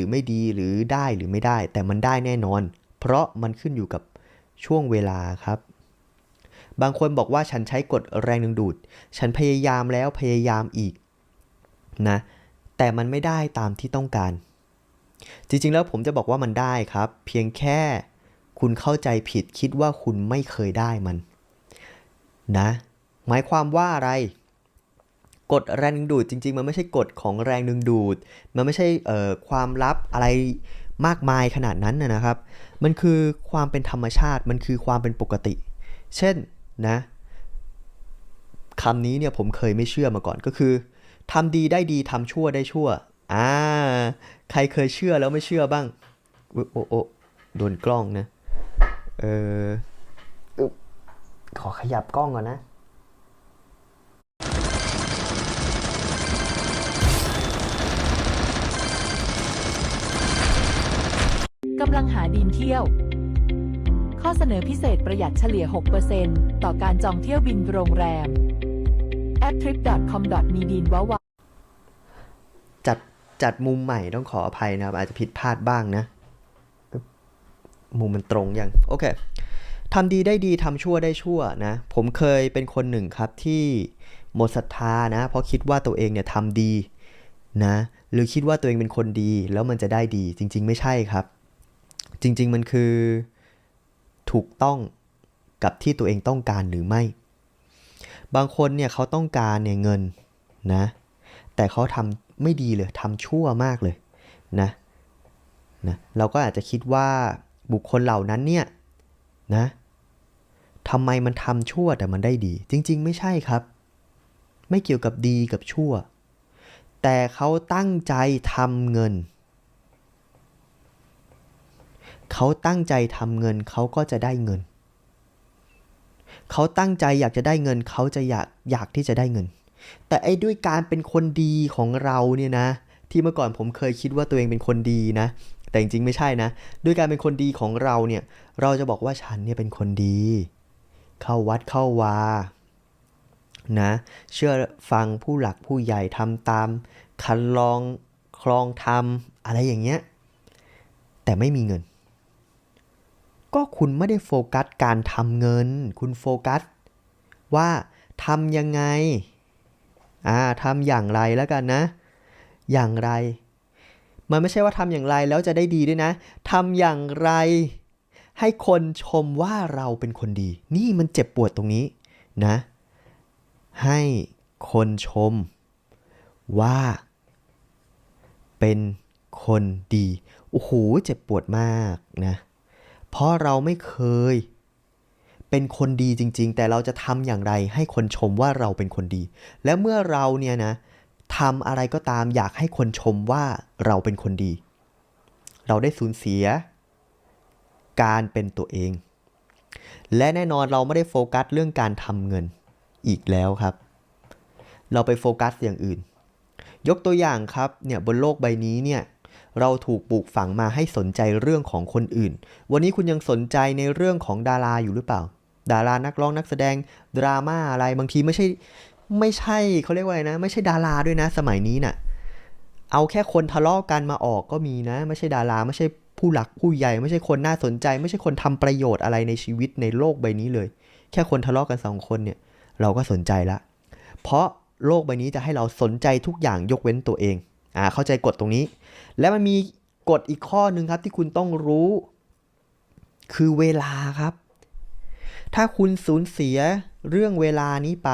รือไม่ดีหรือได้หรือไม่ได้ แต่มันได้แน่นอน เพราะมันขึ้นอยู่กับช่วงเวลาครับ บางคนบอกว่าฉันใช้กฎแรงดึงดูด ฉันพยายามแล้วพยายามอีกนะแต่มันไม่ได้ตามที่ต้องการ จริงๆแล้วผมจะบอกว่ามันได้ครับ เพียงแค่คุณเข้าใจผิดคิดว่าคุณไม่เคยได้มัน นะ หมายความว่าอะไร กฎแรงดึงดูดจริง ๆ มันไม่ใช่กฎของแรงดึงดูด มันไม่ใช่เอ่อความลับอะไรมากมายขนาดนั้นนะครับ มันคือความเป็นธรรมชาติ มันคือความเป็นปกติ เช่นนะคำนี้เนี่ยผมเคยไม่เชื่อมาก่อนก็คือทำดีได้ดีทำชั่วได้ชั่ว อ่า ใครเคยเชื่อแล้วไม่เชื่อบ้าง โอ้โอ้โดนกล้องนะ เออ ขอขยับกล้องก่อนนะ กำลังหาดีมเที่ยว ข้อเสนอพิเศษประหยัดเฉลี่ย 6%ต่อการจองเที่ยวบินโรงแรมแอป trip.com มีดีนว้าวจัดจัดมุมใหม่ต้องขออภัยนะครับ อาจจะผิดพลาดบ้างนะ มุมมันตรงยัง โอเคทำดีได้ดีทำชั่วได้ชั่วนะ ผมเคยเป็นคนหนึ่งครับที่หมดศรัทธานะ เพราะคิดว่าตัวเองเนี่ยทำดีนะ หรือคิดว่าตัวเองเป็นคนดีแล้วมันจะได้ดีจริง ๆ ไม่ใช่ครับ จริง ๆ มันคือถูกต้องกับที่ตัวเองต้องการหรือไม่ บางคนเนี่ยเขาต้องการเนี่ยเงินนะ แต่เขาทำไม่ดีเลยทำชั่วมากเลยนะนะ เราก็อาจจะคิดว่าบุคคลเหล่านั้นเนี่ยนะทำไมมันทำชั่วแต่มันได้ดี จริง ๆ ไม่ใช่ครับ ไม่เกี่ยวกับดีกับชั่ว แต่เขาตั้งใจทำเงิน เขาตั้งใจทำเงินเขาก็จะได้เงิน เขาตั้งใจอยากจะได้เงิน เขาจะอยากอยากที่จะได้เงิน แต่ไอ้ด้วยการเป็นคนดีของเราเนี่ยนะ ที่เมื่อก่อนผมเคยคิดว่าตัวเองเป็นคนดีนะ แต่จริงๆไม่ใช่นะ ด้วยการเป็นคนดีของเราเนี่ยเราจะบอกว่าฉันเนี่ยเป็นคนดี เข้าวัดเข้าวานะเชื่อฟังผู้หลักผู้ใหญ่ทำตาม คันลองคลองทำอะไรอย่างเงี้ยแต่ไม่มีเงิน ก็คุณไม่ได้โฟกัสการทำเงิน คุณโฟกัส ว่าทำยังไง อ่าทำอย่างไรแล้วกันนะ อย่างไร มันไม่ใช่ว่าทำอย่างไรแล้วจะได้ดีด้วยนะทำอย่างไร ให้คนชมว่าเราเป็นคนดี นี่มันเจ็บปวดตรงนี้นะ ให้คนชม ว่า เป็นคนดี โอ้โห เจ็บปวดมากนะ เพราะเราไม่เคย เป็นคนดีจริง ๆ แต่เราจะทำอย่างไรให้คนชมว่าเราเป็นคนดี และเมื่อเราเนี่ยนะทำอะไรก็ตามอยากให้คนชมว่าเราเป็นคนดี เราได้สูญเสีย การเป็นตัวเอง และแน่นอนเราไม่ได้โฟกัสเรื่องการทำเงินอีกแล้วครับ เราไปโฟกัสอย่างอื่น ยกตัวอย่างครับเนี่ยบนโลกใบนี้เนี่ย เราถูกปลูกฝังมาให้สนใจเรื่องของคนอื่น วันนี้คุณยังสนใจในเรื่องของดาราอยู่หรือเปล่า ดารานักร้องนักแสดงดราม่าอะไรบางทีไม่ใช่ไม่ใช่เขาเรียกว่าอะไรนะ ไม่ใช่ดาราด้วยนะ สมัยนี้น่ะ เอาแค่คนทะเลาะกันมาออกก็มีนะ ไม่ใช่ดาราไม่ใช่ผู้หลักผู้ใหญ่ ไม่ใช่คนน่าสนใจ ไม่ใช่คนทำประโยชน์อะไรในชีวิตในโลกใบนี้เลย แค่คนทะเลาะกันสองคนเนี่ย เราก็สนใจละ เพราะโลกใบนี้จะให้เราสนใจทุกอย่างยกเว้นตัวเอง อ่าเข้าใจกฎตรงนี้ และมันมีกฎอีกข้อหนึ่งครับที่คุณต้องรู้ คือเวลาครับ ถ้าคุณสูญเสียเรื่องเวลานี้ไป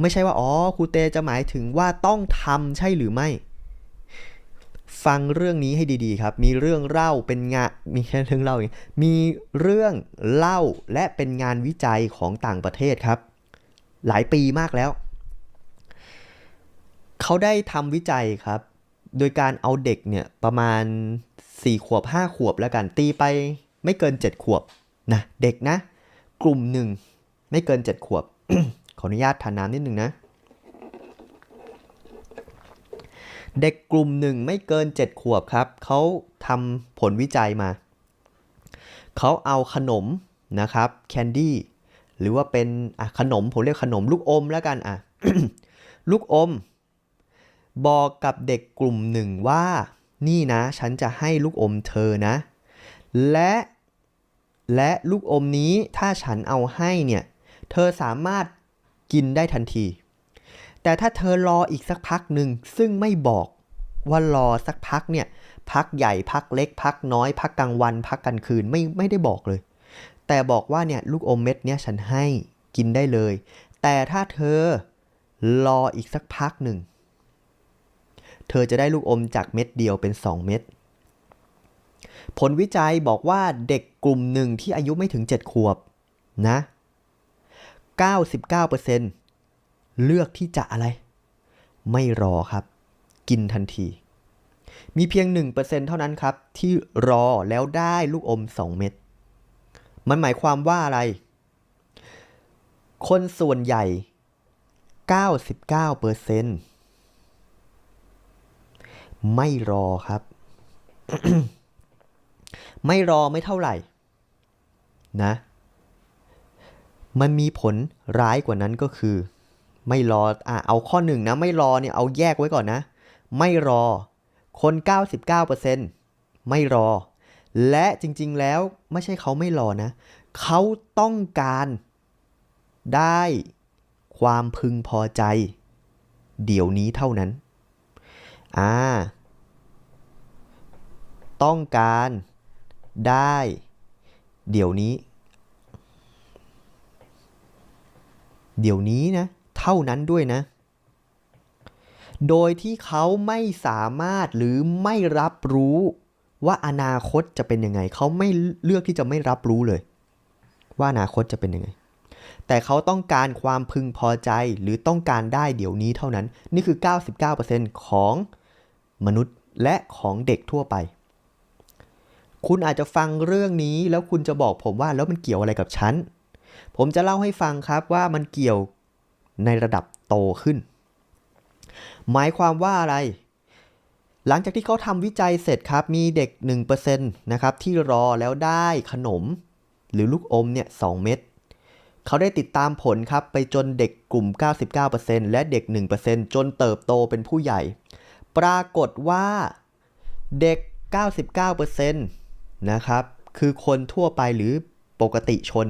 ไม่ใช่ว่าอ๋อครูเตจะหมายถึงว่าต้องทำใช่หรือไม่ฟังเรื่องนี้ให้ดีๆครับ มีเรื่องเล่าเป็นงานมีแค่เรื่องเล่าเองมีเรื่องเล่าและเป็นงานวิจัยของต่างประเทศครับ หลายปีมากแล้ว เขาได้ทำวิจัยครับ โดยการเอาเด็กเนี่ยประมาณ 4 ขวบ 5 ขวบแล้วกันตีไปไม่เกิน 7 ขวบนะเด็กนะ กลุ่มหนึ่งไม่เกิน 7 ขวบ ขออนุญาตทานน้ำนิดหนึ่งนะ เด็กกลุ่มหนึ่งไม่เกิน 7 ขวบครับ เขาทำผลวิจัยมา เขาเอาขนมนะครับแคนดี้หรือว่าเป็นขนมผมเรียกขนมลูกอมแล้วกันอะลูกอม บอกกับเด็กกลุ่มหนึ่งว่า นี่นะ ฉันจะให้ลูกอมเธอนะ และ และลูกอมนี้ถ้าฉันเอาให้เนี่ย เธอสามารถกินได้ทันที แต่ถ้าเธอรออีกสักพักหนึ่งซึ่งไม่บอกว่ารอสักพักเนี่ย พักใหญ่พักเล็ก พักน้อย พักกลางวัน พักกลางคืนไม่ไม่ได้บอกเลย แต่บอกว่าเนี่ยลูกอมเม็ดเนี่ยฉันให้กินได้เลย แต่ถ้าเธอรออีกสักพักหนึ่ง เธอจะได้ลูกอมจากเม็ดเดียวเป็น 2 เม็ด ผลวิจัยบอกว่าเด็กกลุ่มหนึ่งที่อายุไม่ถึง 7 ขวบนะ 99%เลือกที่จะอะไร ไม่รอครับ กินทันที มีเพียง 1%เท่านั้นครับ ที่รอแล้วได้ลูกอม 2 เม็ด มันหมายความว่าอะไร คนส่วนใหญ่ 99% ไม่รอครับ ไม่รอไม่เท่าไหร่ นะ มันมีผลร้ายกว่านั้นก็คือ ไม่รออะเอาข้อหนึ่งนะ ไม่รอเนี่ยเอาแยกไว้ก่อนนะ ไม่รอ คน 99%ไม่รอ และจริง ๆ แล้วไม่ใช่เขาไม่รอนะ เขาต้องการได้ความพึงพอใจ เดี๋ยวนี้เท่านั้น อ่า ต้องการได้ เดี๋ยวนี้ เดี๋ยวนี้นะ เท่านั้นด้วยนะ โดยที่เขาไม่สามารถหรือไม่รับรู้ว่าอนาคตจะเป็นยังไง เขาไม่เลือกที่จะไม่รับรู้เลย ว่าอนาคตจะเป็นยังไง แต่เขาต้องการความพึงพอใจหรือต้องการได้เดี๋ยวนี้เท่านั้น นี่คือ 99%ของ มนุษย์และของเด็กทั่วไป คุณอาจจะฟังเรื่องนี้แล้วคุณจะบอกผมว่าแล้วมันเกี่ยวอะไรกับฉัน ผมจะเล่าให้ฟังครับว่ามันเกี่ยวในระดับโตขึ้น หมายความว่าอะไร หลังจากที่เขาทำวิจัยเสร็จครับ มีเด็ก 1%นะครับที่รอแล้วได้ขนม หรือลูกอมเนี่ย 2 เม็ดเขาได้ติดตามผลครับ ไปจนเด็กกลุ่ม 99%และเด็ก 1%จนเติบโตเป็นผู้ใหญ่ ปรากฏว่าเด็ก 99%นะครับ คือคนทั่วไปหรือปกติชน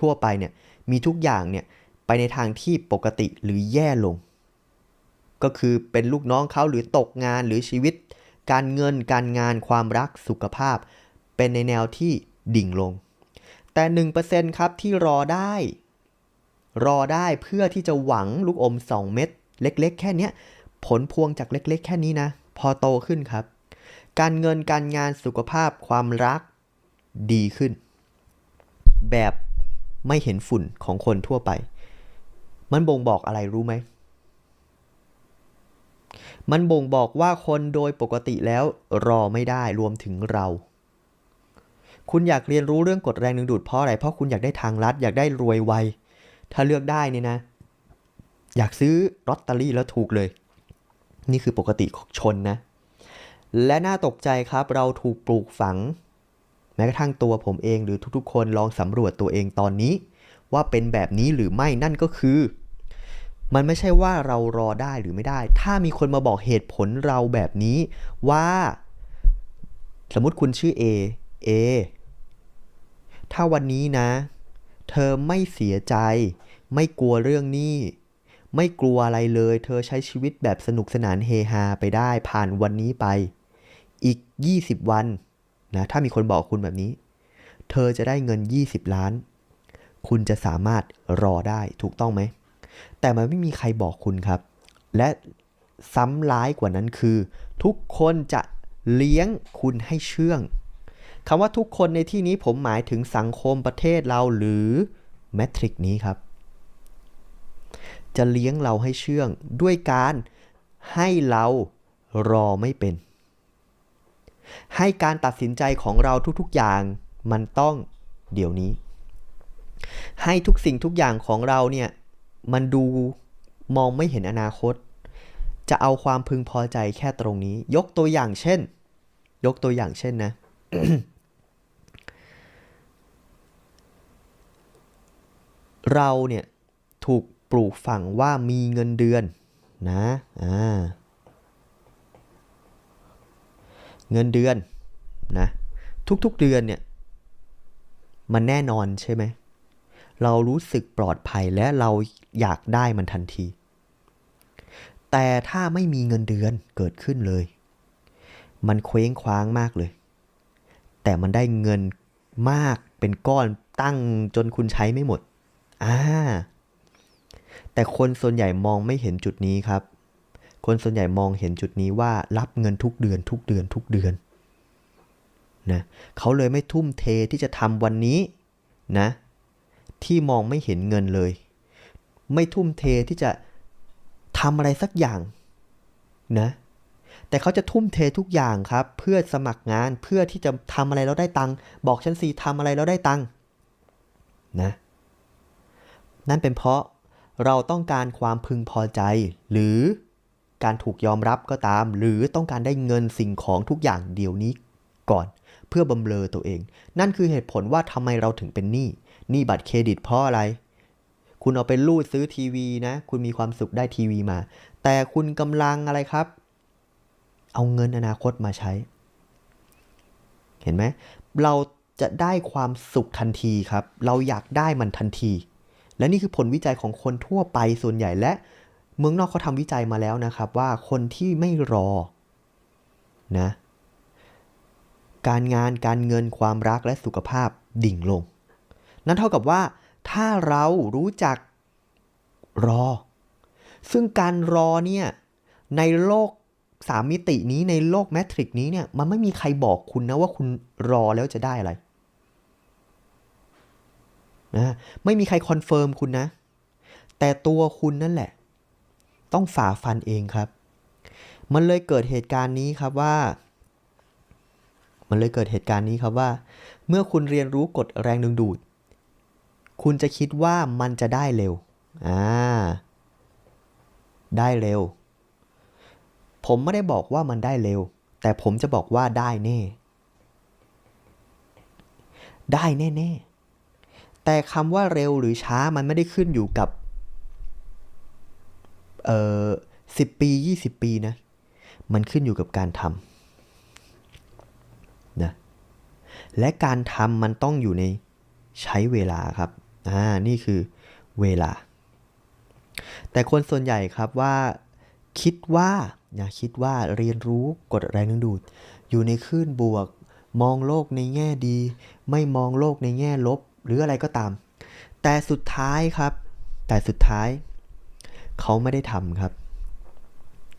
ทั่วไปเนี่ยมีทุกอย่างเนี่ยไปในทางที่ปกติหรือแย่ลง ก็คือเป็นลูกน้องเขาหรือตกงานหรือชีวิต การเงินการงานความรักสุขภาพ เป็นในแนวที่ดิ่งลง แต่ 1%ครับที่รอได้ รอได้เพื่อที่จะหวังลูกอม 2 เม็ดเล็ก ๆ แค่เนี้ย ผลพวงจากเล็กๆ แค่นี้นะ พอโตขึ้นครับ การเงินการงานสุขภาพความรักดีขึ้น แบบไม่เห็นฝุ่นของคนทั่วไป มันบ่งบอกอะไรรู้ไหม มันบ่งบอกว่าคนโดยปกติแล้วรอไม่ได้รวมถึงเรา คุณอยากเรียนรู้เรื่องกฎแรงดึงดูดเพราะอะไร เพราะคุณอยากได้ทางลัด อยากได้รวยไว ถ้าเลือกได้เนี่ยนะ อยากซื้อลอตเตอรี่แล้วถูกเลย นี่คือปกติของชนนะ และน่าตกใจครับเราถูกปลูกฝัง แม้กระทั่งตัวผมเองหรือทุกๆ คนลองสำรวจตัวเองตอนนี้ ว่าเป็นแบบนี้หรือไม่นั่นก็คือ มันไม่ใช่ว่าเรารอได้หรือไม่ได้ ถ้ามีคนมาบอกเหตุผลเราแบบนี้ว่า สมมติคุณชื่อ A A ถ้าวันนี้นะ เธอไม่เสียใจ ไม่กลัวเรื่องนี้ ไม่กลัวอะไรเลย เธอใช้ชีวิตแบบสนุกสนานเฮฮาไปได้ผ่านวันนี้ไป อีก 20 วันนะถ้ามีคนบอกคุณแบบนี้ เธอจะได้เงิน 20 ล้าน คุณจะสามารถรอได้ถูกต้องไหม แต่มันไม่มีใครบอกคุณครับ และซ้ำร้ายกว่านั้นคือ ทุกคนจะเลี้ยงคุณให้เชื่องคำว่าทุกคนในที่นี้ผมหมายถึงสังคมประเทศเราหรือแมทริกนี้ครับ จะเลี้ยงเราให้เชื่อง ด้วยการให้เรารอไม่เป็น ให้การตัดสินใจของเราทุกๆอย่างมันต้องเดี๋ยวนี้ ให้ทุกสิ่งทุกอย่างของเราเนี่ยมันดูมองไม่เห็นอนาคต จะเอาความพึงพอใจแค่ตรงนี้ ยกตัวอย่างเช่น ยกตัวอย่างเช่นนะเราเนี่ยถูก ปลูกฝังว่ามีเงินเดือนนะอ่าเงินเดือนนะทุกๆเดือนเนี่ยมันแน่นอนใช่ไหม เรารู้สึกปลอดภัยและเราอยากได้มันทันที แต่ถ้าไม่มีเงินเดือนเกิดขึ้นเลย มันเคว้งคว้างมากเลย แต่มันได้เงินมากเป็นก้อนตั้งจนคุณใช้ไม่หมด อ่า แต่คนส่วนใหญ่มองไม่เห็นจุดนี้ครับ คนส่วนใหญ่มองเห็นจุดนี้ว่ารับเงินทุกเดือน ทุกเดือน ทุกเดือนนะเขาเลยไม่ทุ่มเทที่จะทำวันนี้นะ ที่มองไม่เห็นเงินเลย ไม่ทุ่มเทที่จะทำอะไรสักอย่างนะ แต่เขาจะทุ่มเททุกอย่างครับ เพื่อสมัครงานเพื่อที่จะทำอะไรแล้วได้ตังค์บอกฉันสิทำอะไรแล้วได้ตังค์นะ นั่นเป็นเพราะ เราต้องการความพึงพอใจ หรือการถูกยอมรับก็ตาม หรือต้องการได้เงินสิ่งของทุกอย่างเดี๋ยวนี้ก่อน เพื่อบำเรอตัวเอง นั่นคือเหตุผลว่าทำไมเราถึงเป็นหนี้หนี้บัตรเครดิตเพราะอะไร คุณเอาไปรูดซื้อทีวีนะ คุณมีความสุขได้ทีวีมา แต่คุณกำลังอะไรครับ เอาเงินอนาคตมาใช้ เห็นไหมเราจะได้ความสุขทันทีครับ เราอยากได้มันทันที และนี่คือผลวิจัยของคนทั่วไปส่วนใหญ่และ เมืองนอกเขาทำวิจัยมาแล้วนะครับ ว่าคนที่ไม่รอนะการงานการเงินความรักและสุขภาพดิ่งลง นั่นเท่ากับว่าถ้าเรารู้จักรอ ซึ่งการรอเนี่ยในโลกสามมิตินี้ในโลกแมทริกนี้เนี่ยมันไม่มีใครบอกคุณนะว่าคุณรอแล้วจะได้อะไร นะไม่มีใครคอนเฟิร์มคุณนะ แต่ตัวคุณนั่นแหละ ต้องฝ่าฟันเองครับ มันเลยเกิดเหตุการณ์นี้ครับว่า มันเลยเกิดเหตุการณ์นี้ครับว่า เมื่อคุณเรียนรู้กฎแรงดึงดูด คุณจะคิดว่ามันจะได้เร็วอ่าได้เร็ว ผมไม่ได้บอกว่ามันได้เร็ว แต่ผมจะบอกว่าได้แน่ ได้แน่ ๆ แต่คำว่าเร็วหรือช้ามันไม่ได้ขึ้นอยู่กับ เอ่อสิบปี20ปีนะ มันขึ้นอยู่กับการทำนะ และการทำมันต้องอยู่ในใช้เวลาครับ อ่า นี่คือเวลา แต่คนส่วนใหญ่ครับว่าคิดว่าอย่าคิดว่าเรียนรู้กฎแรงดึงดูด อยู่ในคลื่นบวก มองโลกในแง่ดี ไม่มองโลกในแง่ลบ หรืออะไรก็ตาม แต่สุดท้ายครับ แต่สุดท้าย เขาไม่ได้ทำครับ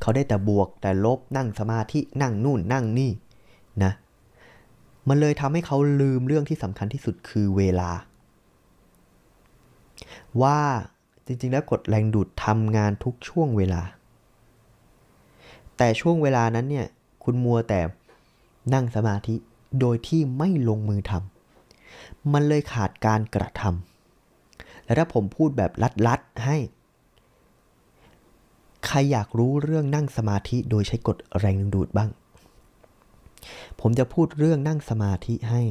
เขาได้แต่บวกแต่ลบนั่งสมาธินั่งนู่นนั่งนี่นะ มันเลยทำให้เขาลืมเรื่องที่สำคัญที่สุดคือเวลา ว่าจริงๆ แล้วกฎแรงดูดทำงานทุกช่วงเวลา แต่ช่วงเวลานั้นเนี่ย คุณมัวแต่นั่งสมาธิโดยที่ไม่ลงมือทำ มันเลยขาดการกระทำและถ้าผมพูดแบบลัดๆให้ ใครอยากรู้เรื่องนั่งสมาธิโดยใช้กฎแรงดึงดูดบ้าง ผมจะพูดเรื่องนั่งสมาธิให้